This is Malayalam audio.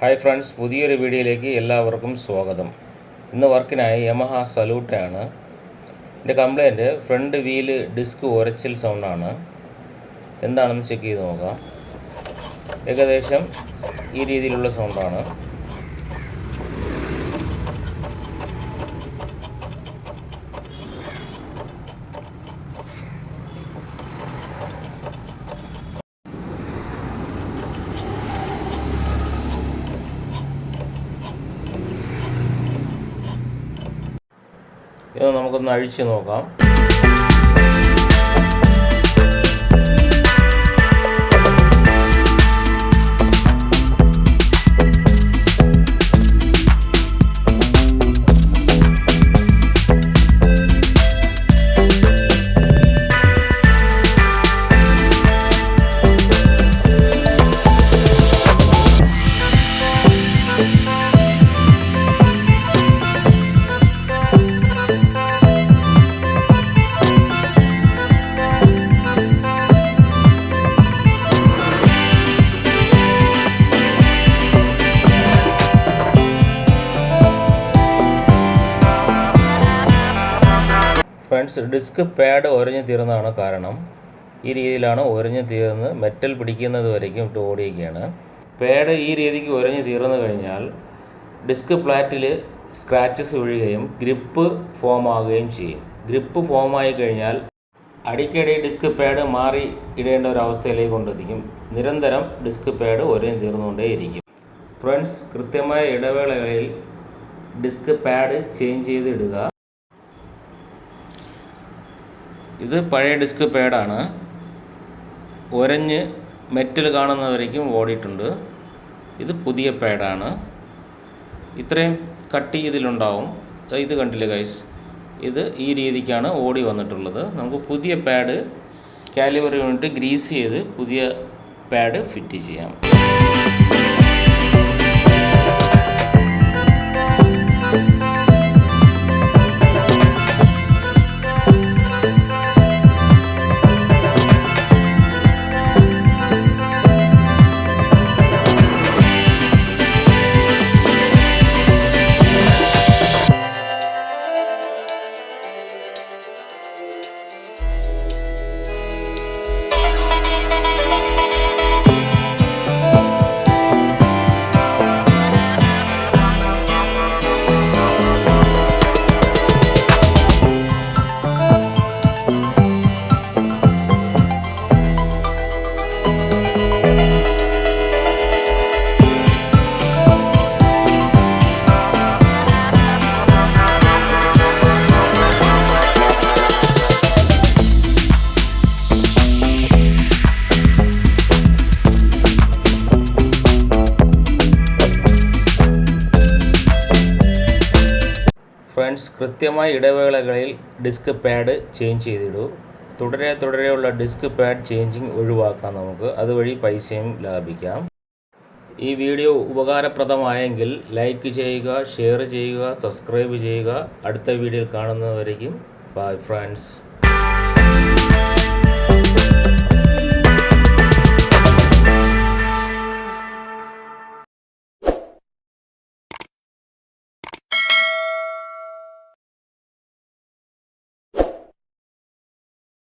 ഹായ് ഫ്രണ്ട്സ് പുതിയൊരു വീഡിയോയിലേക്ക് എല്ലാവർക്കും സ്വാഗതം. ഇന്ന് വർക്കിനായി യമഹ സലൂട്ടാണ്. എന്റെ കംപ്ലൈന്റ് ഫ്രണ്ട് വീൽ ഡിസ്ക് ഉരച്ചിൽ സൗണ്ടാണ്. എന്താണെന്ന് ചെക്ക് ചെയ്ത് നോക്കാം. ഏകദേശം ഈ രീതിയിലുള്ള സൗണ്ടാണ്. ഇത് നമുക്കൊന്ന് അഴിച്ചു നോക്കാം. ഫ്രണ്ട്സ് ഡിസ്ക് പാഡ് ഒരഞ്ഞു തീർന്നതാണ് കാരണം. ഈ രീതിയിലാണ് ഒരഞ്ഞു തീർന്ന് മെറ്റൽ പിടിക്കുന്നത് വരയ്ക്കും ഇട്ട് ഓടിയൊക്കെയാണ് പാഡ് ഈ രീതിക്ക് ഒരഞ്ഞു തീർന്നു കഴിഞ്ഞാൽ ഡിസ്ക് പ്ലാറ്റിൽ സ്ക്രാച്ചസ് വീഴുകയും ഗ്രിപ്പ് ഫോം ആവുകയും ചെയ്യും. ഗ്രിപ്പ് ഫോം ആയി കഴിഞ്ഞാൽ അടിക്കടി ഡിസ്ക് പാഡ് മാറി ഇടേണ്ട ഒരു അവസ്ഥയിലേക്ക് കൊണ്ടെത്തിക്കും. നിരന്തരം ഡിസ്ക് പാഡ് ഒരഞ്ഞു തീർന്നുകൊണ്ടേയിരിക്കും. ഫ്രണ്ട്സ് കൃത്യമായ ഇടവേളകളിൽ ഡിസ്ക് പാഡ് ചേഞ്ച് ചെയ്ത് ഇടുക. ഇത് പഴയ ഡിസ്ക് പാഡാണ്. ഒരഞ്ഞ് മെറ്റൽ കാണുന്നവരേക്കും ഓടിയിട്ടുണ്ട്. ഇത് പുതിയ പാഡാണ്. ഇത്രയും കട്ടി ഇതിലുണ്ടാവും ഇത് കണ്ടില്ല ഗൈസ് ഇത് ഈ രീതിക്കാണ് ഓടി വന്നിട്ടുള്ളത്. നമുക്ക് പുതിയ പാഡ് കാലിബർ യൂണിറ്റ് ഗ്രീസ് ചെയ്ത് പുതിയ പാഡ് ഫിറ്റ് ചെയ്യാം. ഫ്രണ്ട്സ് കൃത്യമായ ഇടവേളകളിൽ ഡിസ്ക് പാഡ് ചേഞ്ച് ചെയ്തിടൂ. തുടരെ തുടരെയുള്ള ഡിസ്ക് പാഡ് ചേഞ്ചിങ് ഒഴിവാക്കാം നമുക്ക്. അതുവഴി പൈസയും ലാഭിക്കാം. ഈ വീഡിയോ ഉപകാരപ്രദമായെങ്കിൽ ലൈക്ക് ചെയ്യുക ഷെയർ ചെയ്യുക സബ്സ്ക്രൈബ് ചെയ്യുക. അടുത്ത വീഡിയോയിൽ കാണുന്നവരേക്കും ബൈ ഫ്രണ്ട്സ്.